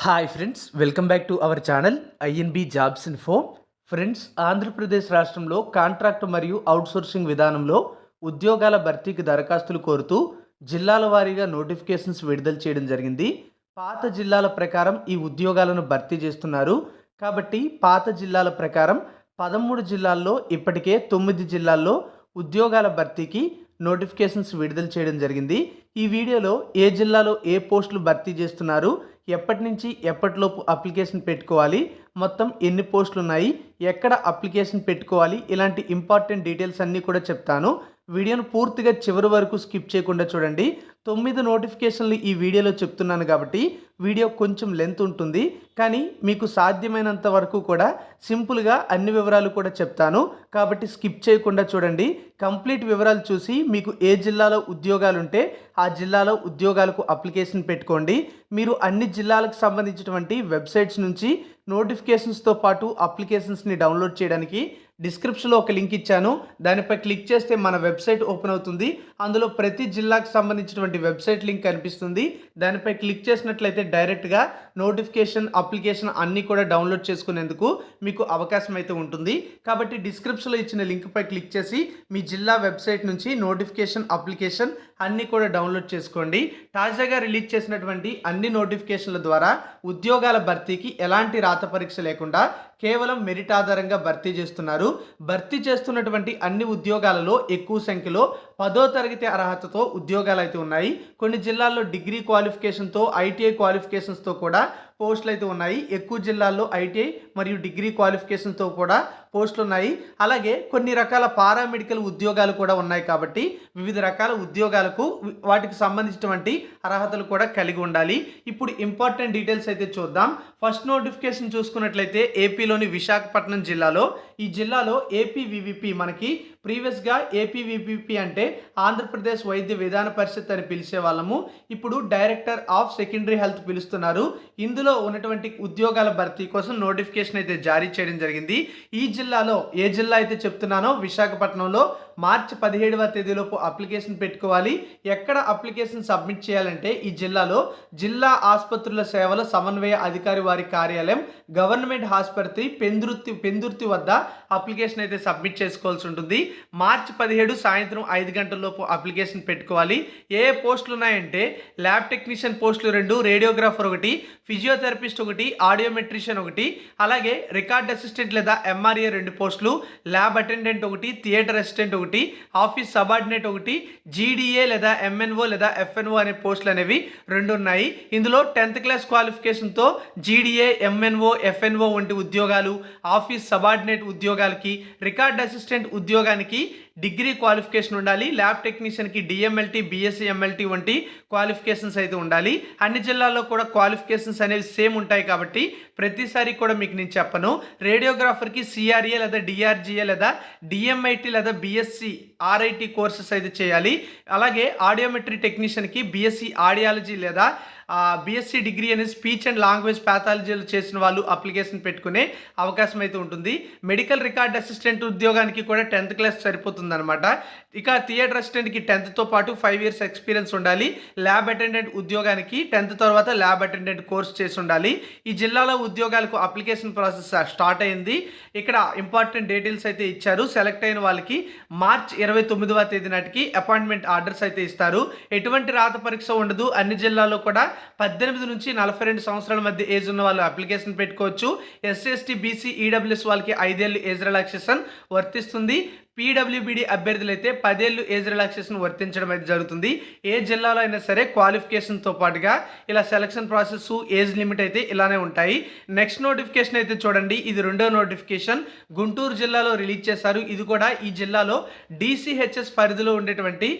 Hi friends welcome back to our channel INB jobs info friends Andhra Pradesh రాష్ట్రంలో contract మరియు outsourcing విధానంలో ఉద్యోగాల భర్తీకి దరఖాస్తులు కోరుతూ జిల్లాల వారీగా నోటిఫికేషన్స్ విడుదల చేయడం జరిగింది. పాత జిల్లాల ప్రకారం ఈ ఉద్యోగాలను భర్తీ చేస్తున్నారు. కాబట్టి పాత జిల్లాల ప్రకారం పదమూడు జిల్లాల్లో ఇప్పటికే తొమ్మిది జిల్లాల్లో ఉద్యోగాల భర్తీకి నోటిఫికేషన్స్ విడుదల చేయడం జరిగింది. ఈ వీడియోలో ఏ జిల్లాలో ఏ పోస్టులు భర్తీ చేస్తున్నారు ఎప్పటి నుంచి ఎప్పటిలోపు అప్లికేషన్ పెట్టుకోవాలి మొత్తం ఎన్ని పోస్టులు ఉన్నాయి ఎక్కడ అప్లికేషన్ పెట్టుకోవాలి ఇలాంటి ఇంపార్టెంట్ డీటెయిల్స్ అన్నీ కూడా చెప్తాను. వీడియోను పూర్తిగా చివరి వరకు స్కిప్ చేయకుండా చూడండి. తొమ్మిది నోటిఫికేషన్లు ఈ వీడియోలో చెప్తున్నాను కాబట్టి వీడియో కొంచెం లెంత్ ఉంటుంది. కానీ మీకు సాధ్యమైనంత వరకు కూడా సింపుల్గా అన్ని వివరాలు కూడా చెప్తాను. కాబట్టి స్కిప్ చేయకుండా చూడండి. కంప్లీట్ వివరాలు చూసి మీకు ఏ జిల్లాలో ఉద్యోగాలు ఉంటే ఆ జిల్లాలో ఉద్యోగాలకు అప్లికేషన్ పెట్టుకోండి. మీరు అన్ని జిల్లాలకు సంబంధించినటువంటి వెబ్సైట్స్ నుంచి నోటిఫికేషన్స్తో పాటు అప్లికేషన్స్ని డౌన్లోడ్ చేయడానికి డిస్క్రిప్షన్లో ఒక లింక్ ఇచ్చాను. దానిపై క్లిక్ చేస్తే మన వెబ్సైట్ ఓపెన్ అవుతుంది. అందులో ప్రతి జిల్లాకు సంబంధించినటువంటి వెబ్సైట్ లింక్ కనిపిస్తుంది. దానిపై క్లిక్ చేసినట్లయితే డైరెక్ట్గా నోటిఫికేషన్ అప్లికేషన్ అన్నీ కూడా డౌన్లోడ్ చేసుకునేందుకు మీకు అవకాశం అయితే ఉంటుంది. కాబట్టి డిస్క్రిప్షన్లో ఇచ్చిన లింక్పై క్లిక్ చేసి మీ జిల్లా వెబ్సైట్ నుంచి నోటిఫికేషన్ అప్లికేషన్ అన్నీ కూడా డౌన్లోడ్ చేసుకోండి. తాజాగా రిలీజ్ చేసినటువంటి అన్ని నోటిఫికేషన్ల ద్వారా ఉద్యోగాల భర్తీకి ఎలాంటి రాత పరీక్ష లేకుండా కేవలం మెరిట్ ఆధారంగా భర్తీ చేస్తున్నారు. భర్తీ చేస్తున్నటువంటి అన్ని ఉద్యోగాలలో ఎక్కువ సంఖ్యలో పదో తరగతి అర్హతతో ఉద్యోగాలు అయితే ఉన్నాయి. కొన్ని జిల్లాల్లో డిగ్రీ క్వాలిఫికేషన్తో ఐటీఐ క్వాలిఫికేషన్స్తో కూడా పోస్టులు అయితే ఉన్నాయి. ఎక్కువ జిల్లాల్లో ఐటీఐ మరియు డిగ్రీ క్వాలిఫికేషన్తో కూడా పోస్టులు ఉన్నాయి. అలాగే కొన్ని రకాల పారామెడికల్ ఉద్యోగాలు కూడా ఉన్నాయి కాబట్టి వివిధ రకాల ఉద్యోగాలకు వాటికి సంబంధించినటువంటి అర్హతలు కూడా కలిగి ఉండాలి. ఇప్పుడు ఇంపార్టెంట్ డీటెయిల్స్ అయితే చూద్దాం. ఫస్ట్ నోటిఫికేషన్ చూసుకున్నట్లయితే ఏపీలోని విశాఖపట్నం జిల్లాలో ఈ జిల్లాలో ఏపీవివిపి మనకి ప్రీవియస్గా ఏపీవీపీపీ అంటే ఆంధ్రప్రదేశ్ వైద్య విధాన పరిషత్ అని పిలిచే వాళ్ళము. ఇప్పుడు డైరెక్టర్ ఆఫ్ సెకండరీ హెల్త్ పిలుస్తున్నారు. ఇందులో ఉన్నటువంటి ఉద్యోగాల భర్తీ కోసం నోటిఫికేషన్ అయితే జారీ చేయడం జరిగింది. ఈ జిల్లాలో ఏ జిల్లా అయితే చెప్తున్నానో విశాఖపట్నంలో మార్చి పదిహేడవ తేదీలోపు అప్లికేషన్ పెట్టుకోవాలి. ఎక్కడ అప్లికేషన్ సబ్మిట్ చేయాలంటే ఈ జిల్లాలో జిల్లా ఆసుపత్రుల సేవల సమన్వయ అధికారి వారి కార్యాలయం గవర్నమెంట్ ఆసుపత్రి పెందుర్తి పెందుర్తి వద్ద అప్లికేషన్ అయితే సబ్మిట్ చేసుకోవాల్సి ఉంటుంది. మార్చి పదిహేడు సాయంత్రం ఐదు గంటలలోపు అప్లికేషన్ పెట్టుకోవాలి. ఏ పోస్టులు ఉన్నాయంటే ల్యాబ్ టెక్నీషియన్ పోస్టులు రెండు రేడియోగ్రాఫర్ ఒకటి ఫిజియోథెరపిస్ట్ ఒకటి ఆడియోమెట్రిషియన్ ఒకటి అలాగే రికార్డ్ అసిస్టెంట్ లేదా ఎంఆర్ఏ రెండు పోస్టులు ల్యాబ్ అటెండెంట్ ఒకటి థియేటర్ అసిస్టెంట్ ఒకటి ఆఫీస్ సబార్డినేట్ ఒకటి జీడీఏ లేదా ఎంఎన్ఓ లేదా ఎఫ్ఎన్ఓ అనే పోస్టులు అనేవి రెండు ఉన్నాయి. ఇందులో టెన్త్ క్లాస్ క్వాలిఫికేషన్తో జీడీఏ ఎంఎన్ఓ ఎఫ్ఎన్ఓ వంటి ఉద్యోగాలు ఆఫీస్ సబార్డినేట్ ఉద్యోగాలకి రికార్డ్ అసిస్టెంట్ ఉద్యోగానికి డిగ్రీ క్వాలిఫికేషన్ ఉండాలి ల్యాబ్ టెక్నీషియన్కి డిఎంఎల్టీ బీఎస్సీ ఎంఎల్టీ వంటి క్వాలిఫికేషన్స్ అయితే ఉండాలి. అన్ని జిల్లాల్లో కూడా క్వాలిఫికేషన్స్ అనేవి సేమ్ ఉంటాయి కాబట్టి ప్రతిసారి కూడా మీకు నేను చెప్పను. రేడియోగ్రాఫర్కి సిఆర్ఏ లేదా డిఆర్జీఏ లేదా డిఎంఐటి లేదా బిఎస్సి ఆర్ఐటి కోర్సెస్ అయితే చేయాలి. అలాగే ఆడియోమెట్రీ టెక్నీషియన్కి బిఎస్సి ఆడియాలజీ లేదా బీఎస్సీ డిగ్రీ అనేది స్పీచ్ అండ్ లాంగ్వేజ్ ప్యాథాలజీలు చేసిన వాళ్ళు అప్లికేషన్ పెట్టుకునే అవకాశం అయితే ఉంటుంది. మెడికల్ రికార్డ్ అసిస్టెంట్ ఉద్యోగానికి కూడా టెన్త్ క్లాస్ సరిపోతుంది అనమాట ఇక థియేటర్ అసిస్టెంట్కి టెన్త్తో పాటు ఫైవ్ ఇయర్స్ ఎక్స్పీరియన్స్ ఉండాలి. ల్యాబ్ అటెండెంట్ ఉద్యోగానికి టెన్త్ తర్వాత ల్యాబ్ అటెండెంట్ కోర్స్ చేసి ఉండాలి. ఈ జిల్లాలో ఉద్యోగాలకు అప్లికేషన్ ప్రాసెస్ స్టార్ట్ అయింది. ఇక్కడ ఇంపార్టెంట్ డీటెయిల్స్ అయితే ఇచ్చారు. సెలెక్ట్ అయిన వాళ్ళకి మార్చ్ ఇరవై ఇరవై తొమ్మిదవ తేదీ నాటికి అపాయింట్మెంట్ ఆర్డర్స్ అయితే ఇస్తారు. ఎటువంటి రాత పరీక్ష ఉండదు. అన్ని జిల్లాల్లో కూడా పద్దెనిమిది నుంచి నలభై రెండు సంవత్సరాల మధ్య ఏజ్ ఉన్న వాళ్ళు అప్లికేషన్ పెట్టుకోవచ్చు. ఎస్సీ ఎస్టీ బీసీ ఈడబ్ల్యూఎస్ వాళ్ళకి ఐదేళ్ళు ఏజ్ రిలాక్సేషన్ వర్తిస్తుంది. పీడబ్ల్యూబీడీ అభ్యర్థులు అయితే పదేళ్ళు ఏజ్ రిలాక్సేషన్ వర్తించడం అయితే జరుగుతుంది. ఏ జిల్లాలో అయినా సరే క్వాలిఫికేషన్తో పాటుగా ఇలా సెలక్షన్ ప్రాసెస్ ఏజ్ లిమిట్ అయితే ఇలానే ఉంటాయి. నెక్స్ట్ నోటిఫికేషన్ అయితే చూడండి. ఇది రెండో నోటిఫికేషన్. గుంటూరు జిల్లాలో రిలీజ్ చేశారు. ఇది కూడా ఈ జిల్లాలో డీసీహెచ్ఎస్ పరిధిలో ఉండేటువంటి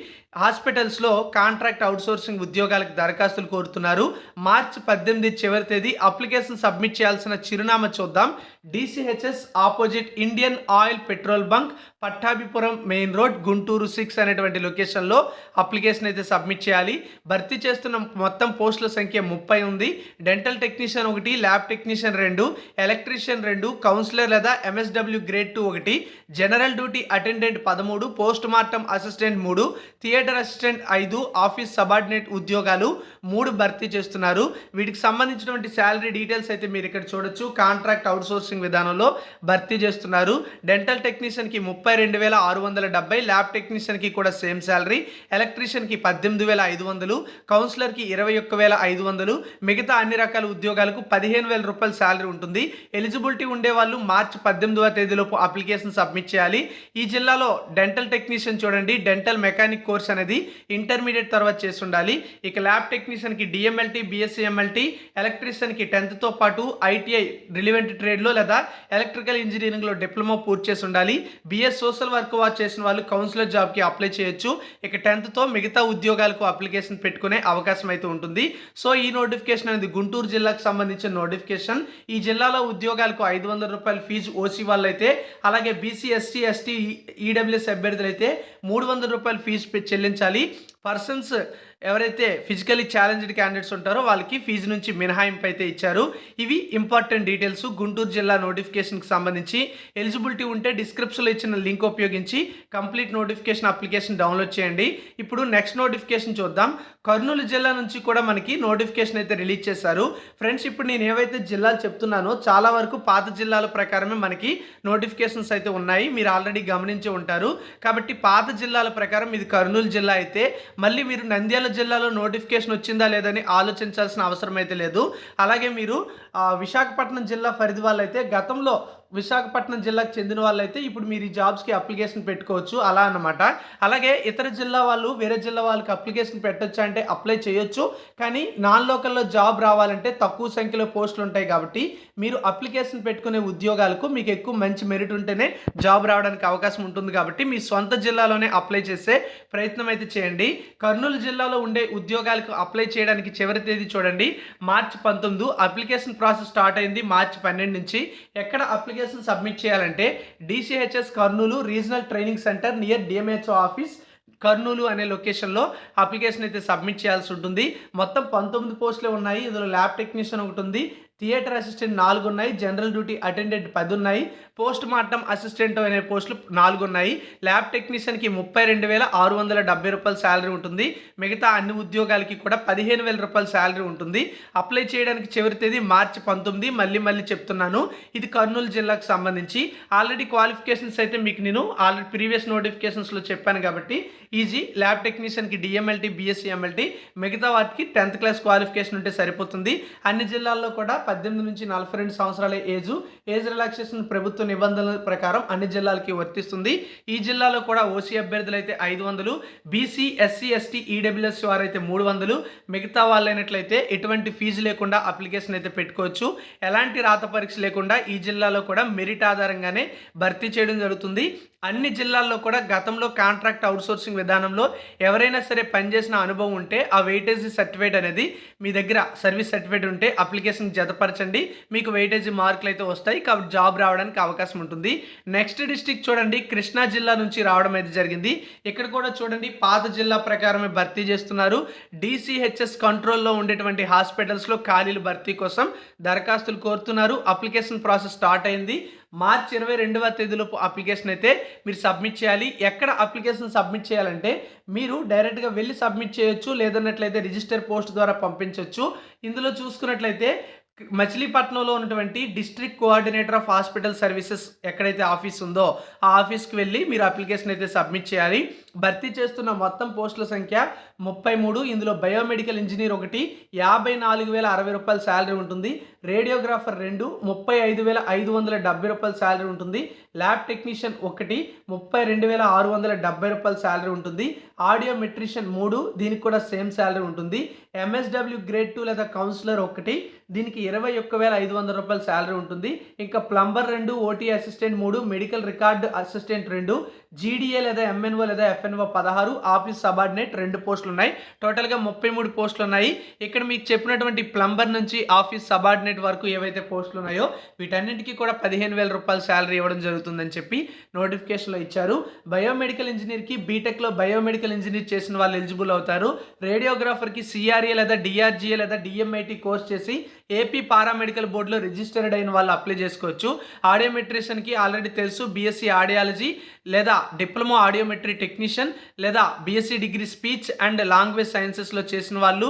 హాస్పిటల్స్లో కాంట్రాక్ట్ అవుట్సోర్సింగ్ ఉద్యోగాలకు దరఖాస్తులు కోరుతున్నారు. మార్చ్ పద్దెనిమిది చివరి తేదీ అప్లికేషన్ సబ్మిట్ చేయాల్సిన చిరునామా చూద్దాం. DCHS opposite Indian oil petrol bunk Pattabhipuram main road Guntur six అనేటువంటి లొకేషన్లో అప్లికేషన్ అయితే సబ్మిట్ చేయాలి. భర్తీ చేస్తున్న మొత్తం పోస్టుల సంఖ్య ముప్పై ఉంది. డెంటల్ టెక్నీషియన్ ఒకటి ల్యాబ్ టెక్నీషియన్ రెండు ఎలక్ట్రీషియన్ రెండు కౌన్సిలర్ లేదా ఎంఎస్డబ్ల్యూ గ్రేడ్ టూ ఒకటి జనరల్ డ్యూటీ అటెండెంట్ పదమూడు పోస్ట్ మార్టం అసిస్టెంట్ మూడు థియేటర్ థియేటర్ అసిస్టెంట్ ఐదు ఆఫీస్ సబార్డినేట్ ఉద్యోగాలు మూడు భర్తీ చేస్తున్నారు. వీటికి సంబంధించినటువంటి శాలరీ డీటెయిల్స్ అయితే మీరు ఇక్కడ చూడొచ్చు. కాంట్రాక్ట్ అవుట్సోర్సింగ్ విధానంలో భర్తీ చేస్తున్నారు. డెంటల్ టెక్నీషియన్కి ముప్పై రెండు వేల ఆరు వందల డెబ్బై ల్యాబ్ టెక్నీషియన్కి కూడా సేమ్ శాలరీ ఎలక్ట్రీషియన్కి పద్దెనిమిది వేల ఐదు వందలు కౌన్సిలర్కి ఇరవై ఒక్క వేల ఐదు వందలు మిగతా అన్ని రకాల ఉద్యోగాలకు పదిహేను వేల రూపాయల శాలరీ ఉంటుంది. ఎలిజిబిలిటీ ఉండే వాళ్ళు మార్చి పద్దెనిమిదవ తేదీలోపు అప్లికేషన్ సబ్మిట్ చేయాలి. ఈ జిల్లాలో డెంటల్ టెక్నీషియన్ చూడండి డెంటల్ మెకానిక్ కోర్స్ అనేది ఇంటర్మీడియట్ తర్వాత చేసి ఉండాలి ఇక ల్యాబ్ టెక్నీషియన్కి డిఎంఎల్టీ బిఎస్సిఎంఎల్టీ ఎలక్ట్రీషియన్కి టెన్త్తో పాటు ఐటీఐ రిలివెంట్ ట్రేడ్లో లేదా ఎలక్ట్రికల్ ఇంజనీరింగ్లో డిప్లొమా పూర్తి చేసి ఉండాలి. బిఎస్ సోషల్ వర్క్ వాచ్ చేసిన వాళ్ళు కౌన్సిలర్ జాబ్కి అప్లై చేయొచ్చు. ఇక టెన్త్తో మిగతా ఉద్యోగాలకు అప్లికేషన్ పెట్టుకునే అవకాశం అయితే ఉంటుంది. సో ఈ నోటిఫికేషన్ అనేది గుంటూరు జిల్లాకు సంబంధించిన నోటిఫికేషన్ ఈ జిల్లాలో ఉద్యోగాలకు ఐదు వందల రూపాయల ఫీజు ఓసీ వాళ్ళు అయితే అలాగే బీసీ ఎస్టీ ఎస్టీ ఈడబ్ల్యూఎస్ అభ్యర్థులు అయితే మూడు వందల రూపాయల ఫీజు చెల్లించాలి. పర్సన్స్ ఎవరైతే ఫిజికలీ ఛాలెంజ్డ్ క్యాండిడేట్స్ ఉంటారో వాళ్ళకి ఫీజు నుంచి మినహాయింపు అయితే ఇచ్చారు. ఇవి ఇంపార్టెంట్ డీటెయిల్స్ గుంటూరు జిల్లా నోటిఫికేషన్కి సంబంధించి ఎలిజిబిలిటీ ఉంటే డిస్క్రిప్షన్లో ఇచ్చిన లింక్ ఉపయోగించి కంప్లీట్ నోటిఫికేషన్ అప్లికేషన్ డౌన్లోడ్ చేయండి. ఇప్పుడు నెక్స్ట్ నోటిఫికేషన్ చూద్దాం. కర్నూలు జిల్లా నుంచి కూడా మనకి నోటిఫికేషన్ అయితే రిలీజ్ చేశారు. ఫ్రెండ్స్ ఇప్పుడు నేను ఏవైతే జిల్లాలు చెప్తున్నానో చాలా వరకు పాత జిల్లాల ప్రకారమే మనకి నోటిఫికేషన్స్ అయితే ఉన్నాయి. మీరు ఆల్రెడీ గమనించి ఉంటారు. కాబట్టి పాత జిల్లాల ప్రకారం ఇది కర్నూలు జిల్లా అయితే మళ్ళీ మీరు నంద్యాల జిల్లాలో నోటిఫికేషన్ వచ్చిందా లేదని ఆలోచించాల్సిన అవసరం అయితే లేదు. అలాగే మీరు విశాఖపట్నం జిల్లా పరిధి వాళ్ళైతే గతంలో విశాఖపట్నం జిల్లాకు చెందిన వాళ్ళైతే ఇప్పుడు మీరు ఈ జాబ్స్కి అప్లికేషన్ పెట్టుకోవచ్చు అలా అనమాట అలాగే ఇతర జిల్లా వాళ్ళు వేరే జిల్లా వాళ్ళకి అప్లికేషన్ పెట్టొచ్చు అంటే అప్లై చేయొచ్చు. కానీ నాన్ లోకల్లో జాబ్ రావాలంటే తక్కువ సంఖ్యలో పోస్టులు ఉంటాయి కాబట్టి మీరు అప్లికేషన్ పెట్టుకునే ఉద్యోగాలకు మీకు ఎక్కువ మంచి మెరిట్ ఉంటేనే జాబ్ రావడానికి అవకాశం ఉంటుంది కాబట్టి మీ సొంత జిల్లాలోనే అప్లై చేసే ప్రయత్నం అయితే చేయండి. కర్నూలు జిల్లాలో ఉండే ఉద్యోగాలకు అప్లై చేయడానికి చివరి తేదీ చూడండి. మార్చి పంతొమ్మిది అప్లికేషన్ ప్రాసెస్ స్టార్ట్ అయింది మార్చి పన్నెండు నుంచి. ఎక్కడ అప్లికేషన్ సబ్మిట్ చేయాలంటే DCHS Kurnool regional training centre near DMHO office Kurnool అనే లొకేషన్లో అప్లికేషన్ అయితే సబ్మిట్ చేయాల్సి ఉంటుంది. మొత్తం పంతొమ్మిది పోస్టులే ఉన్నాయి. ఇందులో ల్యాబ్ టెక్నీషియన్ ఒకటి ఉంది. థియేటర్ అసిస్టెంట్ నాలుగు ఉన్నాయి. జనరల్ డ్యూటీ అటెండెంట్ పది ఉన్నాయి. పోస్ట్ మార్టం అసిస్టెంట్ అనే పోస్టులు నాలుగు ఉన్నాయి ల్యాబ్ టెక్నీషియన్కి ముప్పై రెండు వేల ఆరు వందల డెబ్బై రూపాయల శాలరీ ఉంటుంది. మిగతా అన్ని ఉద్యోగాలకి కూడా పదిహేను వేల రూపాయల శాలరీ ఉంటుంది. అప్లై చేయడానికి చివరి తేదీ మార్చి పంతొమ్మిది. మళ్ళీ మళ్ళీ చెప్తున్నాను. ఇది కర్నూలు జిల్లాకు సంబంధించి. ఆల్రెడీ క్వాలిఫికేషన్స్ అయితే మీకు నేను ఆల్రెడీ ప్రీవియస్ నోటిఫికేషన్స్లో చెప్పాను కాబట్టి ఈజీ. ల్యాబ్ టెక్నీషియన్కి డిఎంఎల్టీ బీఎస్సీ ఎంఎల్టీ మిగతా వాటికి టెన్త్ క్లాస్ క్వాలిఫికేషన్ ఉంటే సరిపోతుంది. అన్ని జిల్లాల్లో కూడా పద్దెనిమిది నుంచి నలభై రెండు సంవత్సరాల ఏజ్. ఏజ్ రిలాక్సేషన్ ప్రభుత్వం నిబంధనల ప్రకారం అన్ని జిల్లాలకి వర్తిస్తుంది. ఈ జిల్లాలో కూడా ఓసీ అభ్యర్థులు అయితే ఐదు వందలు బీసీ ఎస్సీ ఎస్టీ ఈడబ్ల్యూఎస్ వారు అయితే మూడు వందలు. మిగతా వాళ్ళైనట్లయితే ఎటువంటి ఫీజు లేకుండా అప్లికేషన్ అయితే పెట్టుకోవచ్చు. ఎలాంటి రాత పరీక్ష లేకుండా ఈ జిల్లాలో కూడా మెరిట్ ఆధారంగానే భర్తీ చేయడం జరుగుతుంది. అన్ని జిల్లాల్లో కూడా గతంలో కాంట్రాక్ట్ అవుట్సోర్సింగ్ విధానంలో ఎవరైనా సరే పనిచేసిన అనుభవం ఉంటే ఆ వెయిటేజీ సర్టిఫికేట్ అనేది మీ దగ్గర సర్వీస్ సర్టిఫికేట్ ఉంటే అప్లికేషన్ జతపరచండి. మీకు వెయిటేజీ మార్కులు అయితే వస్తాయి. కాబట్టి జాబ్ రావడానికి అవకాశం అవకాశం ఉంటుంది. నెక్స్ట్ డిస్టిక్ చూడండి కృష్ణా జిల్లా నుంచి రావడం అయితే జరిగింది. ఇక్కడ కూడా చూడండి పాత జిల్లా ప్రకారమే భర్తీ చేస్తున్నారు. డిసిహెచ్ఎస్ కంట్రోల్లో ఉండేటువంటి హాస్పిటల్స్లో ఖాళీలు భర్తీ కోసం దరఖాస్తులు కోరుతున్నారు. అప్లికేషన్ ప్రాసెస్ స్టార్ట్ అయింది. మార్చి ఇరవై రెండవ తేదీలోపు అప్లికేషన్ అయితే మీరు సబ్మిట్ చేయాలి. ఎక్కడ అప్లికేషన్ సబ్మిట్ చేయాలంటే మీరు డైరెక్ట్గా వెళ్ళి సబ్మిట్ చేయొచ్చు లేదన్నట్లయితే రిజిస్టర్ పోస్ట్ ద్వారా పంపించవచ్చు ఇందులో చూసుకున్నట్లయితే మచిలీపట్నంలో ఉన్నటువంటి district coordinator of hospital services ఎక్కడైతే ఆఫీస్ ఉందో ఆ ఆఫీస్కి వెళ్ళి మీరు అప్లికేషన్ అయితే సబ్మిట్ చేయాలి. భర్తీ చేస్తున్న మొత్తం పోస్టుల సంఖ్య ముప్పై మూడు ఇందులో బయోమెడికల్ ఇంజనీర్ ఒకటి యాభై నాలుగు వేల అరవై రూపాయల శాలరీ ఉంటుంది. రేడియోగ్రాఫర్ రెండు ముప్పై ఐదు వేల ఐదు వందల డెబ్బై రూపాయల శాలరీ ఉంటుంది. ల్యాబ్ టెక్నీషియన్ ఒకటి ముప్పై రెండు వేల ఆరు వందల డెబ్బై రూపాయల శాలరీ ఉంటుంది. ఆడియో మెట్రిషియన్ మూడు దీనికి కూడా సేమ్ శాలరీ ఉంటుంది. ఎంఎస్డబ్ల్యూ గ్రేడ్ టూ లేదా కౌన్సిలర్ ఒకటి దీనికి ఇరవై ఒక్క వేల ఐదు వందల రూపాయల శాలరీ ఉంటుంది. ఇంకా ప్లంబర్ రెండు ఓటీ అసిస్టెంట్ మూడు మెడికల్ రికార్డ్ అసిస్టెంట్ రెండు జీడీఏ లేదా ఎంఎన్ఓ లేదా ఎఫ్ఎన్ఓ పదహారు ఆఫీస్ సబార్డినేట్ రెండు పోస్టులు ఉన్నాయి టోటల్గా ముప్పై మూడు పోస్టులు ఉన్నాయి ఇక్కడ మీకు చెప్పినటువంటి ప్లంబర్ నుంచి ఆఫీస్ సబార్డినేట్ వరకు ఏవైతే పోస్టులు ఉన్నాయో వీటన్నిటికీ కూడా పదిహేను వేల రూపాయల శాలరీ ఇవ్వడం జరుగుతుందని చెప్పి నోటిఫికేషన్లో ఇచ్చారు. బయోమెడికల్ ఇంజనీర్కి బీటెక్లో బయోమెడికల్ ఇంజనీర్ చేసిన వాళ్ళు ఎలిజిబుల్ అవుతారు. రేడియోగ్రాఫర్కి సిఆర్ఏ లేదా డిఆర్జీఏ లేదా డిఎంఐటి కోర్స్ చేసి ఏపీ పారామెడికల్ బోర్డులో రిజిస్టర్డ్ అయిన వాళ్ళు అప్లై చేసుకోవచ్చు. ఆడియోమెట్రిషియన్కి ఆల్రెడీ తెలుసు బీఎస్సీ ఆడియాలజీ లేదా డిప్లొమా ఆడియోమెట్రీ టెక్నీషియన్ లేదా BSc degree speech and language సైన్సెస్లో చేసిన వాళ్ళు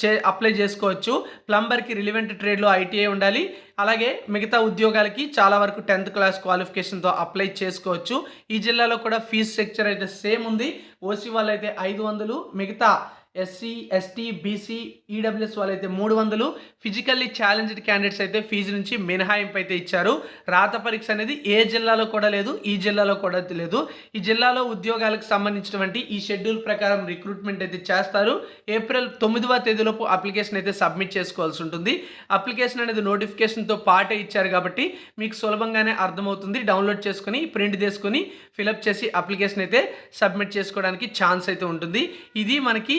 చే అప్లై చేసుకోవచ్చు. ప్లంబర్కి రిలివెంట్ ట్రేడ్లో ఐటీఐ ఉండాలి. అలాగే మిగతా ఉద్యోగాలకి చాలా వరకు టెన్త్ క్లాస్ క్వాలిఫికేషన్తో అప్లై చేసుకోవచ్చు. ఈ జిల్లాలో కూడా ఫీజ్ స్ట్రక్చర్ అయితే సేమ్ ఉంది. ఓసీ వాళ్ళు అయితే ఐదు వందలు మిగతా ఎస్సీ ఎస్టీ బీసీ ఈడబ్ల్యూఎస్ వాళ్ళైతే మూడు వందలు. ఫిజికల్లీ ఛాలెంజ్డ్ క్యాండిడేట్స్ అయితే ఫీజు నుంచి మినహాయింపు అయితే ఇచ్చారు. రాత పరీక్ష అనేది ఏ జిల్లాలో కూడా లేదు ఈ జిల్లాలో కూడా లేదు. ఈ జిల్లాలో ఉద్యోగాలకు సంబంధించినటువంటి ఈ షెడ్యూల్ ప్రకారం రిక్రూట్మెంట్ అయితే చేస్తారు. ఏప్రిల్ తొమ్మిదవ తేదీలోపు అప్లికేషన్ అయితే సబ్మిట్ చేసుకోవాల్సి ఉంటుంది. అప్లికేషన్ అనేది నోటిఫికేషన్తో పాటే ఇచ్చారు కాబట్టి మీకు సులభంగానే అర్థమవుతుంది. డౌన్లోడ్ చేసుకొని ప్రింట్ తీసుకొని ఫిలప్ చేసి అప్లికేషన్ అయితే సబ్మిట్ చేసుకోవడానికి ఛాన్స్ అయితే ఉంటుంది. ఇది మనకి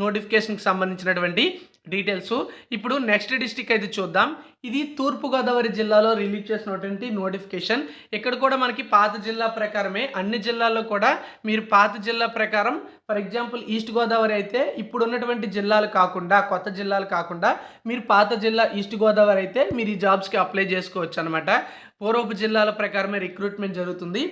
నోటిఫికేషన్కి సంబంధించినటువంటి డీటెయిల్స్ ఇప్పుడు నెక్స్ట్ డిస్టిక్ అయితే చూద్దాం. ఇది తూర్పుగోదావరి జిల్లాలో రిలీజ్ చేసినటువంటి నోటిఫికేషన్ ఇక్కడ కూడా మనకి పాత జిల్లా ప్రకారమే అన్ని జిల్లాల్లో కూడా మీరు పాత జిల్లా ప్రకారం ఫర్ ఎగ్జాంపుల్ ఈస్ట్ గోదావరి అయితే ఇప్పుడు ఉన్నటువంటి జిల్లాలు కాకుండా కొత్త జిల్లాలు కాకుండా మీరు పాత జిల్లా ఈస్ట్ గోదావరి అయితే మీరు ఈ జాబ్స్కి అప్లై చేసుకోవచ్చు అనమాట పూర్వపు జిల్లాల ప్రకారమే రిక్రూట్మెంట్ జరుగుతుంది.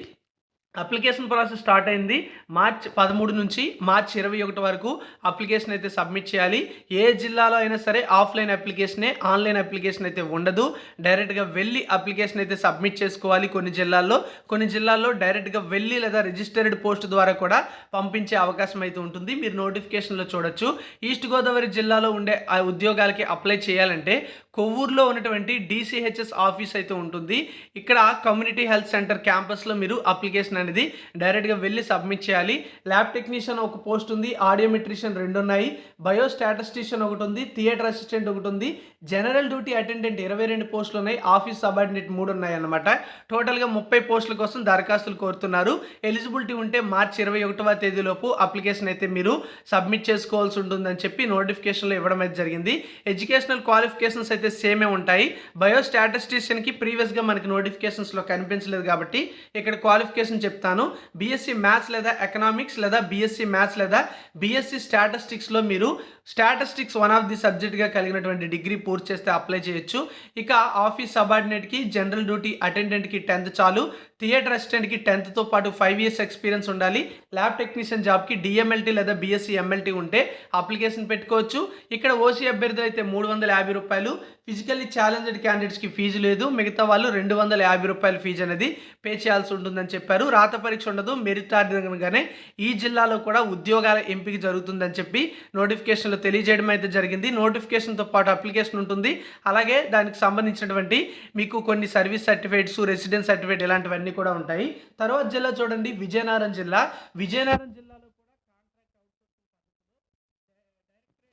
అప్లికేషన్ ప్రాసెస్ స్టార్ట్ అయింది. మార్చ్ పదమూడు నుంచి మార్చ్ ఇరవై ఒకటి వరకు అప్లికేషన్ అయితే సబ్మిట్ చేయాలి. ఏ జిల్లాలో అయినా సరే ఆఫ్లైన్ అప్లికేషనే ఆన్లైన్ అప్లికేషన్ అయితే ఉండదు. డైరెక్ట్గా వెళ్ళి అప్లికేషన్ అయితే సబ్మిట్ చేసుకోవాలి కొన్ని జిల్లాల్లో. కొన్ని జిల్లాల్లో డైరెక్ట్గా వెళ్ళి లేదా రిజిస్టర్డ్ పోస్ట్ ద్వారా కూడా పంపించే అవకాశం అయితే ఉంటుంది. మీరు నోటిఫికేషన్లో చూడొచ్చు. ఈస్ట్ గోదావరి జిల్లాలో ఉండే ఆ ఉద్యోగాలకి అప్లై చేయాలంటే కొవ్వూరులో ఉన్నటువంటి డీసీహెచ్ఎస్ ఆఫీస్ అయితే ఉంటుంది. ఇక్కడ కమ్యూనిటీ హెల్త్ సెంటర్ క్యాంపస్లో మీరు అప్లికేషన్ అనేది డైరెక్ట్గా వెళ్ళి సబ్మిట్ చేయాలి. ల్యాబ్ టెక్నీషియన్ ఒక పోస్ట్ ఉంది ఆడియోమెట్రిషియన్ రెండు ఉన్నాయి బయో స్టాటిస్టిషియన్ ఒకటి ఉంది థియేటర్ అసిస్టెంట్ ఒకటి ఉంది. జనరల్ డ్యూటీ అటెండెంట్ ఇరవై రెండు పోస్టులు ఉన్నాయి ఆఫీస్ సబార్డినేట్ మూడు ఉన్నాయి అన్నమాట. టోటల్గా ముప్పై పోస్టుల కోసం దరఖాస్తులు కోరుతున్నారు. ఎలిజిబిలిటీ ఉంటే మార్చి ఇరవై ఒకటవ తేదీలోపు అప్లికేషన్ అయితే మీరు సబ్మిట్ చేసుకోవాల్సి ఉంటుందని చెప్పి నోటిఫికేషన్లో ఇవ్వడం అయితే జరిగింది. ఎడ్యుకేషనల్ క్వాలిఫికేషన్స్ అయితే సేమే ఉంటాయి. బయో స్టాటిస్టిషియన్కి ప్రీవియస్గా మనకి నోటిఫికేషన్స్లో కనిపించలేదు కాబట్టి ఇక్కడ క్వాలిఫికేషన్ చెప్తాను. బీఎస్సీ మ్యాథ్స్ లేదా ఎకనామిక్స్ లేదా బీఎస్సీ మ్యాథ్స్ లేదా బీఎస్సీ స్టాటిస్టిక్స్లో మీరు స్టాటిస్టిక్స్ వన్ ఆఫ్ ది సబ్జెక్ట్గా కలిగినటువంటి డిగ్రీ పూర్తి చేస్తే అప్లై చేయొచ్చు. ఇక ఆఫీస్ సబార్డినేట్కి జనరల్ డ్యూటీ అటెండెంట్కి టెన్త్ చాలు. థియేటర్ అసిస్టెంట్కి టెన్త్తో పాటు ఫైవ్ ఇయర్స్ ఎక్స్పీరియన్స్ ఉండాలి. ల్యాబ్ టెక్నీషియన్ జాబ్కి డిఎంఎల్టీ లేదా బీఎస్సీ ఎంఎల్టీ ఉంటే అప్లికేషన్ పెట్టుకోవచ్చు. ఇక్కడ ఓసీ అభ్యర్థులు అయితే మూడు వందల యాభై రూపాయలు. ఫిజికల్లీ ఛాలెంజ్డ్ క్యాండిడేట్స్కి ఫీజు లేదు. మిగతా వాళ్ళు రెండు వందల యాభై రూపాయల ఫీజు అనేది పే చేయాల్సి ఉంటుందని చెప్పారు. రాత పరీక్ష ఉండదు. మెరిట్ ఆధారంగానే ఈ జిల్లాలో కూడా ఉద్యోగాల ఎంపిక జరుగుతుందని చెప్పి నోటిఫికేషన్లో తెలియజేయడం అయితే జరిగింది. నోటిఫికేషన్తో పాటు అప్లికేషన్ ఉంటుంది. అలాగే దానికి సంబంధించినటువంటి మీకు కొన్ని సర్వీస్ సర్టిఫికేట్స్ రెసిడెన్స్ సర్టిఫికేట్ ఇలాంటివన్నీ కూడా ఉంటాయి. తర్వాత జిల్లా చూడండి. విజయనగరం జిల్లా. విజయనగరం జిల్లా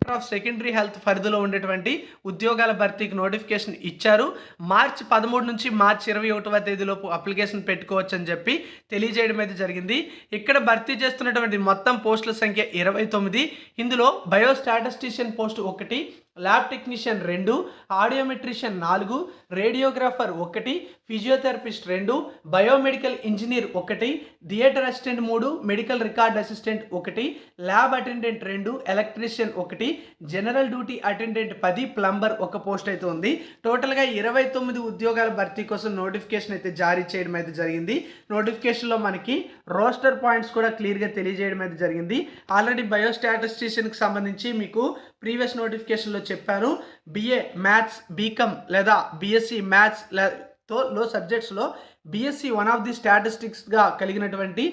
జిల్లాలో ఆఫ్ సెకండరీ హెల్త్ పరిధిలో ఉండేటువంటి ఉద్యోగాల భర్తీకి నోటిఫికేషన్ ఇచ్చారు. మార్చి పదమూడు నుంచి మార్చి ఇరవై ఒకటవ తేదీలోపు అప్లికేషన్ పెట్టుకోవచ్చు అని చెప్పి తెలియజేయడం అయితే జరిగింది. ఇక్కడ భర్తీ చేస్తున్నటువంటి మొత్తం పోస్టుల సంఖ్య ఇరవై తొమ్మిది. ఇందులో బయోస్టాటిస్టిషియన్ పోస్ట్ ఒకటి ల్యాబ్ టెక్నీషియన్ రెండు ఆడియోమెట్రిషియన్ నాలుగు రేడియోగ్రాఫర్ ఒకటి ఫిజియోథెరపిస్ట్ రెండు బయోమెడికల్ ఇంజనీర్ ఒకటి థియేటర్ అసిస్టెంట్ మూడు మెడికల్ రికార్డ్ అసిస్టెంట్ ఒకటి ల్యాబ్ అటెండెంట్ రెండు ఎలక్ట్రీషియన్ ఒకటి జనరల్ డ్యూటీ అటెండెంట్ పది ప్లంబర్ ఒక పోస్ట్ అయితే ఉంది. టోటల్గా ఇరవై తొమ్మిది ఉద్యోగాల భర్తీ కోసం నోటిఫికేషన్ అయితే జారీ చేయడం అయితే జరిగింది. నోటిఫికేషన్లో మనకి రోస్టర్ పాయింట్స్ కూడా క్లియర్గా తెలియజేయడం అయితే జరిగింది. ఆల్రెడీ బయోస్టాటిస్టిషియన్కి సంబంధించి మీకు ప్రీవియస్ నోటిఫికేషన్లో చెప్పాను బిఏ మ్యాథ్స్ బీకమ్ లేదా బీఎస్సీ మ్యాథ్స్తో లో సబ్జెక్ట్స్లో బీఎస్సీ వన్ ఆఫ్ ది స్టాటిస్టిక్స్గా కలిగినటువంటి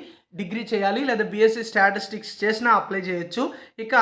డిగ్రీ చేయాలి లేదా బీఎస్సీ స్టాటిస్టిక్స్ చేసినా అప్లై చేయొచ్చు. ఇక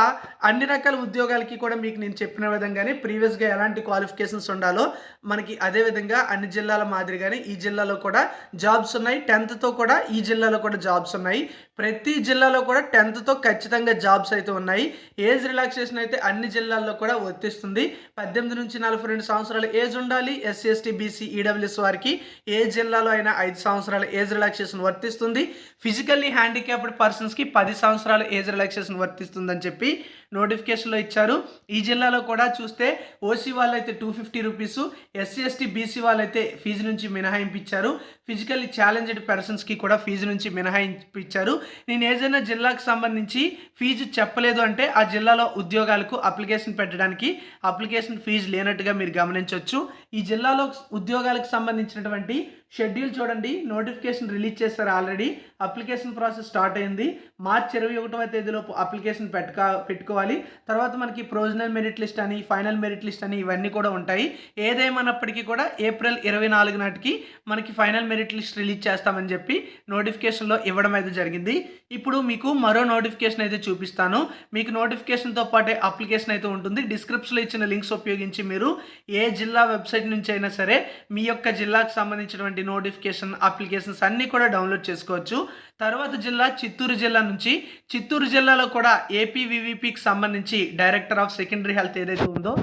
అన్ని రకాల ఉద్యోగాలకి కూడా మీకు నేను చెప్పిన విధంగానే ప్రీవియస్గా ఎలాంటి క్వాలిఫికేషన్స్ ఉండాలో మనకి అదే విధంగా అన్ని జిల్లాల మాదిరిగానే ఈ జిల్లాలో కూడా జాబ్స్ ఉన్నాయి. టెన్త్తో కూడా ఈ జిల్లాలో కూడా జాబ్స్ ఉన్నాయి. ప్రతి జిల్లాలో కూడా టెన్త్తో ఖచ్చితంగా జాబ్స్ అయితే ఉన్నాయి. ఏజ్ రిలాక్సేషన్ అయితే అన్ని జిల్లాల్లో కూడా వర్తిస్తుంది. పద్దెనిమిది నుంచి నలభై రెండు సంవత్సరాల ఏజ్ ఉండాలి. ఎస్సీ ఎస్టీ బీసీ ఈడబ్ల్యూఎస్ వారికి ఏ జిల్లాలో అయినా ఐదు సంవత్సరాల ఏజ్ రిలాక్సేషన్ వర్తిస్తుంది. ఫిజికల్ ఫిజికల్లీ హ్యాండిక్యాప్డ్ పర్సన్స్కి పది సంవత్సరాల ఏజ్ రిలాక్సేషన్ వర్తిస్తుందని చెప్పి నోటిఫికేషన్లో ఇచ్చారు. ఈ జిల్లాలో కూడా చూస్తే ఓసీ వాళ్ళైతే two fifty rupees SC ST BC వాళ్ళైతే ఫీజు నుంచి మినహాయింపు ఇచ్చారు ఫిజికల్లీ ఛాలెంజ్డ్ పర్సన్స్కి కూడా ఫీజు నుంచి మినహాయింపు ఇచ్చారు నేను ఏదైనా జిల్లాకు సంబంధించి ఫీజు చెప్పలేదు అంటే ఆ జిల్లాలో ఉద్యోగాలకు అప్లికేషన్ పెట్టడానికి అప్లికేషన్ ఫీజు లేనట్టుగా మీరు గమనించవచ్చు ఈ జిల్లాలో ఉద్యోగాలకు సంబంధించినటువంటి షెడ్యూల్ చూడండి. నోటిఫికేషన్ రిలీజ్ చేశారు ఆల్రెడీ. అప్లికేషన్ ప్రాసెస్ స్టార్ట్ అయింది. మార్చి ఇరవై ఒకటవ తేదీలోపు అప్లికేషన్ పెట్టుకో పెట్టుకోవాలి. తర్వాత మనకి ప్రొవిజనల్ మెరిట్ లిస్ట్ అని ఫైనల్ మెరిట్ లిస్ట్ అని ఇవన్నీ కూడా ఉంటాయి. ఏదేమన్నప్పటికీ కూడా ఏప్రిల్ ఇరవై నాలుగు నాటికి మనకి ఫైనల్ మెరిట్ లిస్ట్ రిలీజ్ చేస్తామని చెప్పి నోటిఫికేషన్లో ఇవ్వడం అయితే జరిగింది. ఇప్పుడు మీకు మరో నోటిఫికేషన్ అయితే చూపిస్తాను. మీకు నోటిఫికేషన్తో పాటే అప్లికేషన్ అయితే ఉంటుంది. డిస్క్రిప్షన్లో ఇచ్చిన లింక్స్ ఉపయోగించి మీరు ఏ జిల్లా వెబ్సైట్ నుంచి అయినా సరే మీ యొక్క జిల్లాకు సంబంధించినటువంటి నోటిఫికేషన్ అప్లికేషన్స్ అన్నీ కూడా డౌన్లోడ్ చేసుకోవచ్చు. తర్వాత జిల్లా చిత్తూరు జిల్లా నుంచి చిత్తూరు జిల్లాలో కూడా ఏపీవీవీపీకి సంబంధించి డైరెక్టర్ ఆఫ్ సెకండరీ హెల్త్ ఏదైతే ఉందో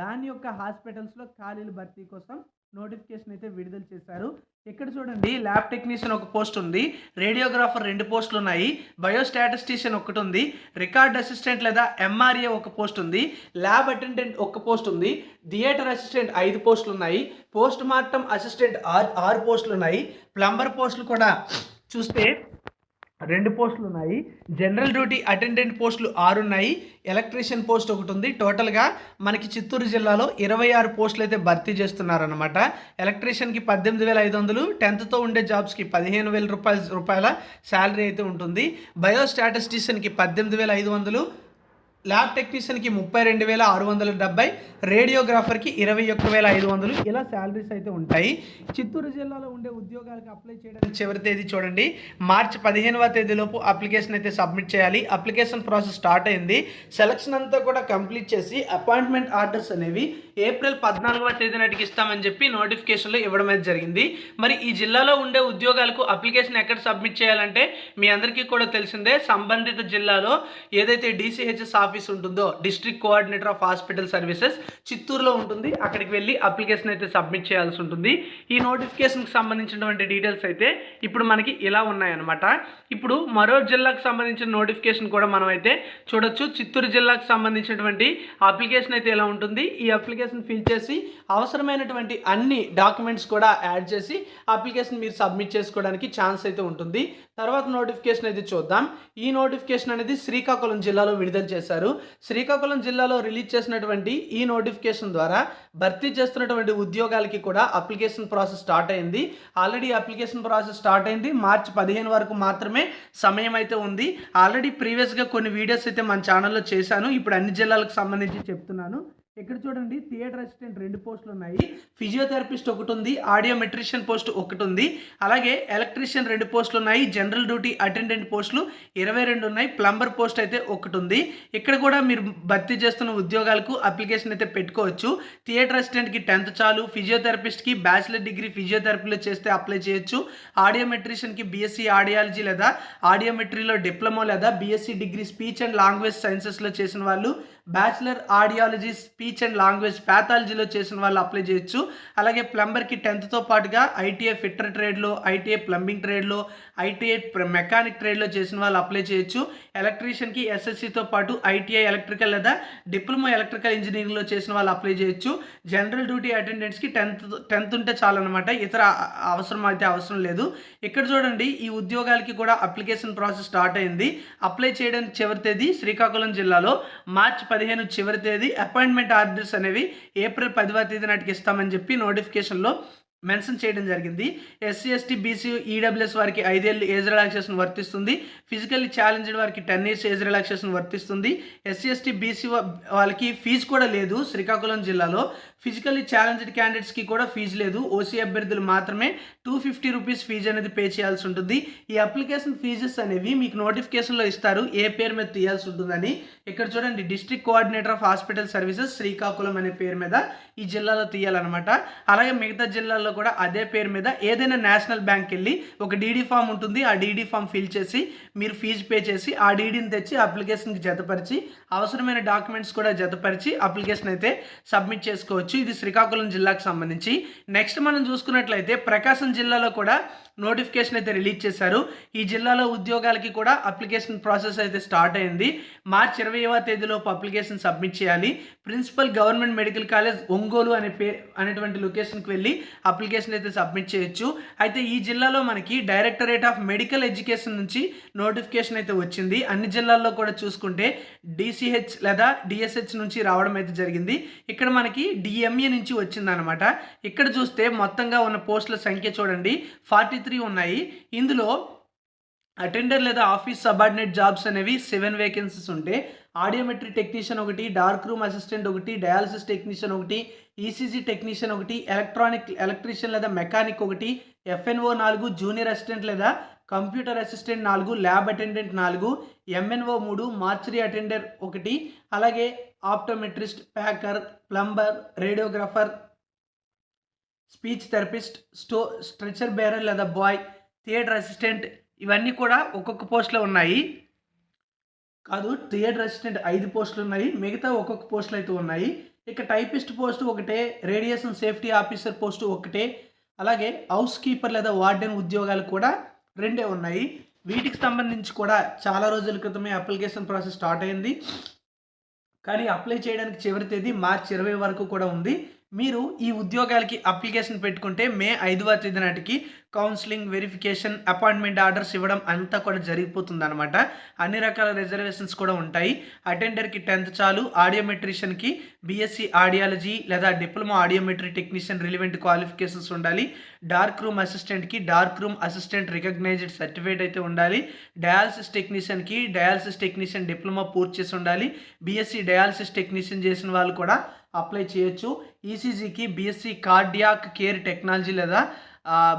దాని యొక్క హాస్పిటల్స్లో ఖాళీల భర్తీ కోసం నోటిఫికేషన్ అయితే విడుదల చేశారు. ఇక్కడ చూడండి ల్యాబ్ టెక్నీషియన్ ఒక పోస్ట్ ఉంది. రేడియోగ్రాఫర్ రెండు పోస్టులు ఉన్నాయి. బయోస్టాటిస్టిషియన్ ఒకటి ఉంది. రికార్డ్ అసిస్టెంట్ లేదా ఎంఆర్ఏ ఒక పోస్ట్ ఉంది. ల్యాబ్ అటెండెంట్ ఒక పోస్ట్ ఉంది. థియేటర్ అసిస్టెంట్ ఐదు పోస్టులు ఉన్నాయి. పోస్ట్ మార్టం అసిస్టెంట్ ఆరు ఆరు పోస్టులు ఉన్నాయి. ప్లంబర్ పోస్టులు కూడా చూస్తే రెండు పోస్టులు ఉన్నాయి. జనరల్ డ్యూటీ అటెండెంట్ పోస్టులు ఆరు ఉన్నాయి. ఎలక్ట్రీషియన్ పోస్ట్ ఒకటి ఉంది. టోటల్గా మనకి చిత్తూరు జిల్లాలో ఇరవై ఆరు పోస్టులు అయితే భర్తీ చేస్తున్నారనమాట ఎలక్ట్రీషియన్కి పద్దెనిమిది వేల ఐదు వందలు టెన్త్తో ఉండే జాబ్స్కి పదిహేను వేల రూపాయల రూపాయల శాలరీ అయితే ఉంటుంది. బయోస్టాటిస్టిషియన్కి పద్దెనిమిది వేల ఐదు వందలు ల్యాబ్ టెక్నీషియన్కి ముప్పై రెండు వేల ఆరు వందల డెబ్బై రేడియోగ్రాఫర్కి ఇరవై ఒక్క వేల ఐదు వందలు. ఇలా శాలరీస్ అయితే ఉంటాయి. చిత్తూరు జిల్లాలో ఉండే ఉద్యోగాలకు అప్లై చేయడానికి చివరి తేదీ చూడండి. మార్చి పదిహేనవ తేదీలోపు అప్లికేషన్ అయితే సబ్మిట్ చేయాలి. అప్లికేషన్ ప్రాసెస్ స్టార్ట్ అయింది. సెలక్షన్ అంతా కూడా కంప్లీట్ చేసి అపాయింట్మెంట్ ఆర్డర్స్ అనేవి ఏప్రిల్ పద్నాలుగవ తేదీ నాటికి ఇస్తామని చెప్పి నోటిఫికేషన్లో ఇవ్వడం అయితే జరిగింది. మరి ఈ జిల్లాలో ఉండే ఉద్యోగాలకు అప్లికేషన్ ఎక్కడ సబ్మిట్ చేయాలంటే మీ అందరికీ కూడా తెలిసిందే. సంబంధిత జిల్లాలో ఏదైతే డీసీహెచ్ఎస్ ఆఫీస్ ఉంటుందో district coordinator of hospital services చిత్తూరులో ఉంటుంది. అక్కడికి వెళ్ళి అప్లికేషన్ అయితే సబ్మిట్ చేయాల్సి ఉంటుంది. ఈ నోటిఫికేషన్కి సంబంధించినటువంటి డీటెయిల్స్ అయితే ఇప్పుడు మనకి ఇలా ఉన్నాయన్నమాట. ఇప్పుడు మరో జిల్లాకు సంబంధించిన నోటిఫికేషన్ కూడా మనం అయితే చూడొచ్చు. చిత్తూరు జిల్లాకు సంబంధించినటువంటి అప్లికేషన్ అయితే ఎలా ఉంటుంది. ఈ అప్లికేషన్ ఫిల్ చేసి అవసరమైనటువంటి అన్ని డాక్యుమెంట్స్ కూడా యాడ్ చేసి అప్లికేషన్ మీరు సబ్మిట్ చేసుకోవడానికి ఛాన్స్ అయితే ఉంటుంది. తర్వాత నోటిఫికేషన్ అయితే చూద్దాం. ఈ నోటిఫికేషన్ అనేది శ్రీకాకుళం జిల్లాలో విడుదల చేశారు. శ్రీకాకుళం జిల్లాలో రిలీజ్ చేసినటువంటి ఈ నోటిఫికేషన్ ద్వారా భర్తీ చేస్తున్నటువంటి ఉద్యోగాలకి కూడా అప్లికేషన్ ప్రాసెస్ స్టార్ట్ అయింది. ఆల్రెడీ అప్లికేషన్ ప్రాసెస్ స్టార్ట్ అయింది. మార్చి పదిహేను వరకు మాత్రమే సమయం అయితే ఉంది. ఆల్రెడీ ప్రీవియస్గా కొన్ని వీడియోస్ అయితే మన ఛానల్లో చేశాను. ఇప్పుడు అన్ని జిల్లాలకు సంబంధించి చెప్తున్నాను. ఇక్కడ చూడండి? థియేటర్ అసిస్టెంట్ రెండు పోస్టులు ఉన్నాయి. ఫిజియోథెరపిస్ట్ ఒకటి ఉంది ఆడియోమెట్రిషియన్ పోస్ట్ ఒకటి ఉంది అలాగే ఎలక్ట్రీషియన్ రెండు పోస్టులు ఉన్నాయి జనరల్ డ్యూటీ అటెండెంట్ పోస్టులు ఇరవై రెండు ఉన్నాయి ప్లంబర్ పోస్ట్ అయితే ఒకటి ఉంది ఇక్కడ కూడా మీరు భర్తీ చేస్తున్న ఉద్యోగాలకు అప్లికేషన్ అయితే పెట్టుకోవచ్చు. థియేటర్ అసిస్టెంట్కి టెన్త్ చాలు ఫిజియోథెరపిస్ట్కి బ్యాచిలర్ డిగ్రీ ఫిజియోథెరపీలో చేస్తే అప్లై చేయొచ్చు. ఆడియోమెట్రిషియన్కి బీఎస్సీ ఆడియాలజీ లేదా ఆడియోమెట్రీలో డిప్లొమా లేదా BSc degree speech and language సైన్సెస్లో చేసిన వాళ్ళు bachelor audiology speech and language ప్యాథాలజీలో చేసిన వాళ్ళు అప్లై చేయొచ్చు. అలాగే ప్లంబర్కి టెన్త్తో పాటుగా ఐటీఐ ఫిట్టర్ ట్రేడ్లో ఐటీఐ ప్లంబింగ్ ట్రేడ్లో ఐటీఐ మెకానిక్ ట్రేడ్లో చేసిన వాళ్ళు అప్లై చేయొచ్చు. ఎలక్ట్రీషియన్కి ఎస్ఎస్సితో పాటు ఐటీఐ ఎలక్ట్రికల్ లేదా డిప్లొమా ఎలక్ట్రికల్ ఇంజనీరింగ్లో చేసిన వాళ్ళు అప్లై చేయొచ్చు. జనరల్ డ్యూటీ అటెండెంట్స్కి టెన్త్ టెన్త్ ఉంటే చాలన్నమాట. ఇతర అవసరం అయితే అవసరం లేదు. ఇక్కడ చూడండి ఈ ఉద్యోగాలకి కూడా అప్లికేషన్ ప్రాసెస్ స్టార్ట్ అయింది. అప్లై చేయడానికి చివరి తేదీ శ్రీకాకుళం జిల్లాలో మార్చి పదిహేను చివరి తేదీ అపాయింట్మెంట్ ఆర్డర్స్ అనేవి ఏప్రిల్ పదివ తేదీ నాటికి ఇస్తామని చెప్పి నోటిఫికేషన్లో మెన్షన్ చేయడం జరిగింది. ఎస్సీ ఎస్టీ బీసీ ఈడబ్ల్యూఎస్ వారికి ఐదేళ్ళు ఏజ్ రిలాక్సేషన్ వర్తిస్తుంది. ఫిజికల్లీ ఛాలెంజ్డ్ వారికి టెన్ ఇయర్స్ ఏజ్ రిలాక్సేషన్ వర్తిస్తుంది. ఎస్సీ ఎస్టీ బీసీ వాళ్ళకి ఫీజు కూడా లేదు శ్రీకాకుళం జిల్లాలో. ఫిజికల్లీ ఛాలెంజ్డ్ క్యాండిడేట్స్కి కూడా ఫీజు లేదు. ఓసీ అభ్యర్థులు మాత్రమే టూ ఫిఫ్టీ రూపీస్ ఫీజు అనేది పే చేయాల్సి ఉంటుంది. ఈ అప్లికేషన్ ఫీజెస్ అనేవి మీకు నోటిఫికేషన్లో ఇస్తారు. ఏ పేరు మీద తీయాల్సి ఉంటుందని ఇక్కడ చూడండి. District coordinator of hospital services Srikakulam అనే పేరు మీద ఈ జిల్లాలో తీయాలన్నమాట. అలాగే మిగతా జిల్లాలో జిల్లాలో కూడా అదే పేరు మీద ఏదైనా నేషనల్ బ్యాంక్ వెళ్ళి ఒక డీడీ ఫామ్ ఉంటుంది ఆ డీడీ ఫామ్ ఫిల్ చేసి మీరు ఫీజు పే చేసి ఆ డీడీని తెచ్చి అప్లికేషన్కి జతపరిచి అవసరమైన డాక్యుమెంట్స్ కూడా జతపరిచి అప్లికేషన్ అయితే సబ్మిట్ చేసుకోవచ్చు. ఇది శ్రీకాకుళం జిల్లాకు సంబంధించి. నెక్స్ట్ మనం చూసుకున్నట్లయితే ప్రకాశం జిల్లాలో కూడా నోటిఫికేషన్ అయితే రిలీజ్ చేశారు. ఈ జిల్లాలో ఉద్యోగాలకి కూడా అప్లికేషన్ ప్రాసెస్ అయితే స్టార్ట్ అయింది. మార్చి ఇరవైవ తేదీలోపు అప్లికేషన్ సబ్మిట్ చేయాలి. Principal government medical college Ongole అనే పే అనేటువంటి లొకేషన్కి వెళ్ళి అప్లికేషన్ అయితే సబ్మిట్ చేయొచ్చు. అయితే ఈ జిల్లాలో మనకి డైరెక్టరేట్ ఆఫ్ మెడికల్ ఎడ్యుకేషన్ నుంచి నోటిఫికేషన్ అయితే వచ్చింది. అన్ని జిల్లాల్లో కూడా చూసుకుంటే డిసిహెచ్ లేదా డిఎస్హెచ్ నుంచి రావడం అయితే జరిగింది. ఇక్కడ మనకి డిఎంఏ నుంచి వచ్చిందనమాట. ఇక్కడ చూస్తే మొత్తంగా ఉన్న పోస్టుల సంఖ్య చూడండి. ఫార్టీ త్రీ ఉన్నాయి. ఇందులో అటెండర్ లేదా ఆఫీస్ సబార్డినేట్ జాబ్స్ అనేవి సెవెన్ వేకెన్సీస్ ఉంటే ఆడియోమెట్రీ టెక్నీషియన్ ఒకటి డార్క్ రూమ్ అసిస్టెంట్ ఒకటి డయాలసిస్ టెక్నీషియన్ ఒకటి ఈసీజీ టెక్నీషియన్ ఒకటి ఎలక్ట్రానిక్ ఎలక్ట్రీషియన్ లేదా మెకానిక్ ఒకటి ఎఫ్ఎన్ఓ నాలుగు జూనియర్ అసిస్టెంట్ లేదా కంప్యూటర్ అసిస్టెంట్ నాలుగు ల్యాబ్ అటెండెంట్ నాలుగు ఎంఎన్ఓ మూడు మార్చరీ అటెండర్ ఒకటి అలాగే optometrist packer plumber radiographer speech therapist స్టో స్ట్రెచర్ బేరర్ లేదా బాయ్ థియేటర్ అసిస్టెంట్ ఇవన్నీ కూడా ఒక్కొక్క పోస్ట్లో ఉన్నాయి. కాదు థియేటర్ అసిస్టెంట్ ఐదు పోస్టులు ఉన్నాయి. మిగతా ఒక్కొక్క పోస్టులు అయితే ఉన్నాయి. ఇక టైపిస్ట్ పోస్ట్ ఒకటే రేడియేషన్ సేఫ్టీ ఆఫీసర్ పోస్ట్ ఒకటే అలాగే హౌస్ కీపర్ లేదా వార్డెన్ ఉద్యోగాలు కూడా రెండే ఉన్నాయి. వీటికి సంబంధించి కూడా చాలా రోజుల క్రితమే అప్లికేషన్ ప్రాసెస్ స్టార్ట్ అయింది. కానీ అప్లై చేయడానికి చివరి తేదీ మార్చి ఇరవై వరకు కూడా ఉంది. మీరు ఈ ఉద్యోగాలకి అప్లికేషన్ పెట్టుకుంటే మే ఐదవ తేదీ నాటికి కౌన్సిలింగ్ వెరిఫికేషన్ అపాయింట్మెంట్ ఆర్డర్స్ ఇవ్వడం అంతా కూడా జరిగిపోతుంది అనమాట అన్ని రకాల రిజర్వేషన్స్ కూడా ఉంటాయి. అటెండర్కి టెన్త్ చాలు ఆడియోమెట్రిషియన్కి బీఎస్సీ ఆడియాలజీ లేదా diploma audiometry technician relevant qualifications ఉండాలి. Dark room అసిస్టెంట్కి dark room assistant recognised certificate అయితే ఉండాలి. డయాలసిస్ టెక్నీషియన్కి డయాలసిస్ టెక్నీషియన్ డిప్లొమా పూర్తి చేసి ఉండాలి. బీఎస్సీ డయాలసిస్ టెక్నీషియన్ చేసిన వాళ్ళు కూడా అప్లై చేయొచ్చు. ఈసీజీకి బీఎస్సీ కార్డియాక్ కేర్ టెక్నాలజీ లేదా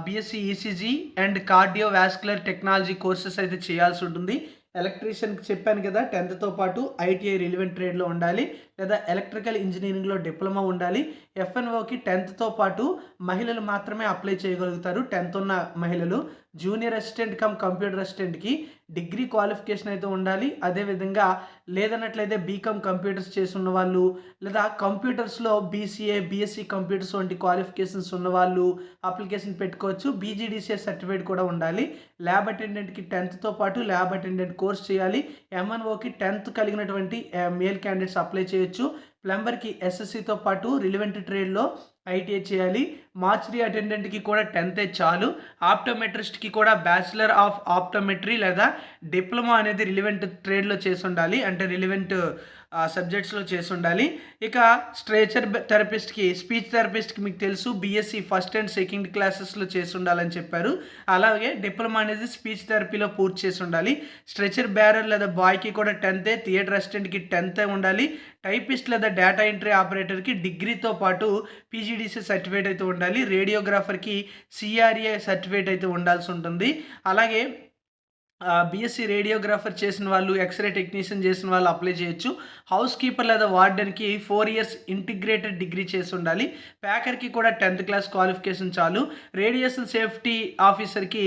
BSc ECG and cardio vascular technology courses అయితే చేయాల్సి ఉంటుంది. ఎలక్ట్రీషియన్కి చెప్పాను కదా టెన్త్తో పాటు ఐటీఐ రిలివెంట్ ట్రేడ్లో ఉండాలి. లేదా ఎలక్ట్రికల్ ఇంజనీరింగ్లో డిప్లొమా ఉండాలి. ఎఫ్ఎన్ఓకి టెన్త్తో పాటు మహిళలు మాత్రమే అప్లై చేయగలుగుతారు. టెన్త్ ఉన్న మహిళలు జూనియర్ అసిస్టెంట్ కమ్ కంప్యూటర్ అసిస్టెంట్కి డిగ్రీ క్వాలిఫికేషన్ అయితే ఉండాలి. అదేవిధంగా లేదన్నట్లయితే బీకామ్ కంప్యూటర్స్ చేసి ఉన్నవాళ్ళు లేదా కంప్యూటర్స్లో బీసీఏ బీఎస్సీ కంప్యూటర్స్ వంటి క్వాలిఫికేషన్స్ ఉన్నవాళ్ళు అప్లికేషన్ పెట్టుకోవచ్చు. బీజీడీసీఏ సర్టిఫికేట్ కూడా ఉండాలి. ల్యాబ్ అటెండెంట్కి టెన్త్తో పాటు ల్యాబ్ అటెండెంట్ కోర్స్ చేయాలి. ఎంఎన్ఓకి టెన్త్ కలిగినటువంటి మేల్ క్యాండిడేట్స్ అప్లై చేయొచ్చు. ప్లంబర్కి ఎస్ఎస్సితో పాటు రిలివెంట్ ట్రేడ్లో ఐటీఐ చేయాలి. మార్చరీ అటెండెంట్కి కూడా టెన్తే చాలు. ఆప్టోమెట్రిస్ట్కి కూడా బ్యాచిలర్ ఆఫ్ ఆప్టోమెట్రీ లేదా డిప్లొమా అనేది రిలివెంట్ ట్రేడ్లో చేసి ఉండాలి. అంటే రిలివెంట్ సబ్జెక్ట్స్లో చేసి ఉండాలి ఇక స్ట్రేచర్ థెరపిస్ట్కి స్పీచ్ థెరపిస్ట్కి మీకు తెలుసు బీఎస్సీ ఫస్ట్ అండ్ సెకండ్ క్లాసెస్లో చేసి ఉండాలని చెప్పారు. అలాగే డిప్లొమా అనేది స్పీచ్ థెరపీలో పూర్తి చేసి ఉండాలి స్ట్రెచర్ బ్యారర్ లేదా బాయ్కి కూడా టెన్తే థియేటర్ అసిస్టెంట్కి టెన్తే ఉండాలి. టైపిస్ట్ లేదా డేటా ఎంట్రీ ఆపరేటర్కి డిగ్రీతో పాటు పీజీడీసీ సర్టిఫికేట్ అయితే ఉండాలి. రేడియోగ్రాఫర్కి సిఆర్ఏ సర్టిఫికేట్ అయితే ఉండాల్సి ఉంటుంది. అలాగే బీఎస్సీ రేడియోగ్రాఫర్ చేసిన వాళ్ళు ఎక్స్రే టెక్నీషియన్ చేసిన వాళ్ళు అప్లై చేయొచ్చు. హౌస్ కీపర్ లేదా వార్డెన్కి ఫోర్ ఇయర్స్ ఇంటిగ్రేటెడ్ డిగ్రీ చేసి ఉండాలి. ప్యాకర్కి కూడా టెన్త్ క్లాస్ క్వాలిఫికేషన్ చాలు. రేడియేషన్ సేఫ్టీ ఆఫీసర్కి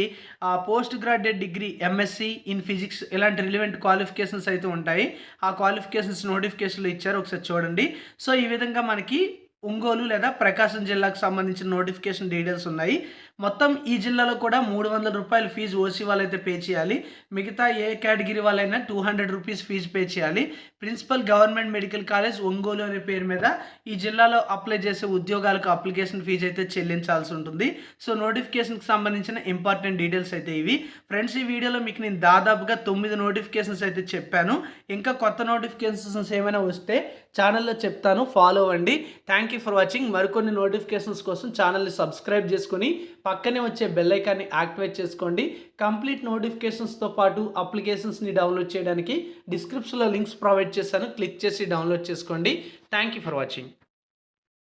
post graduate degree MSc in physics ఇలాంటి రిలివెంట్ క్వాలిఫికేషన్స్ అయితే ఉంటాయి. ఆ క్వాలిఫికేషన్స్ నోటిఫికేషన్లు ఇచ్చారు ఒకసారి చూడండి. సో ఈ విధంగా మనకి ఒంగోలు లేదా ప్రకాశం జిల్లాకు సంబంధించిన నోటిఫికేషన్ డీటెయిల్స్ ఉన్నాయి. మొత్తం ఈ జిల్లాలో కూడా మూడు వందల రూపాయలు ఫీజు ఓసీ వాళ్ళైతే పే చేయాలి. మిగతా ఏ కేటగిరీ వాళ్ళైనా two hundred rupees fee pay చేయాలి. Principal government medical college Ongole అనే పేరు మీద ఈ జిల్లాలో అప్లై చేసే ఉద్యోగాలకు అప్లికేషన్ ఫీజు అయితే చెల్లించాల్సి ఉంటుంది. సో నోటిఫికేషన్కి సంబంధించిన ఇంపార్టెంట్ డీటెయిల్స్ అయితే ఇవి. ఫ్రెండ్స్ ఈ వీడియోలో మీకు నేను దాదాపుగా తొమ్మిది నోటిఫికేషన్స్ అయితే చెప్పాను. ఇంకా కొత్త నోటిఫికేషన్స్ ఏమైనా వస్తే ఛానల్లో చెప్తాను. ఫాలో అవ్వండి థ్యాంక్ యూ ఫర్ వాచింగ్ మరికొన్ని నోటిఫికేషన్స్ కోసం ఛానల్ని సబ్స్క్రైబ్ చేసుకొని పక్కనే వచ్చే బెల్ ఐకాన్ని యాక్టివేట్ చేసుకోండి. కంప్లీట్ నోటిఫికేషన్స్తో పాటు అప్లికేషన్స్ని డౌన్లోడ్ చేయడానికి డిస్క్రిప్షన్లో లింక్స్ ప్రొవైడ్ చేశాను. క్లిక్ చేసి డౌన్లోడ్ చేసుకోండి. Thank you for watching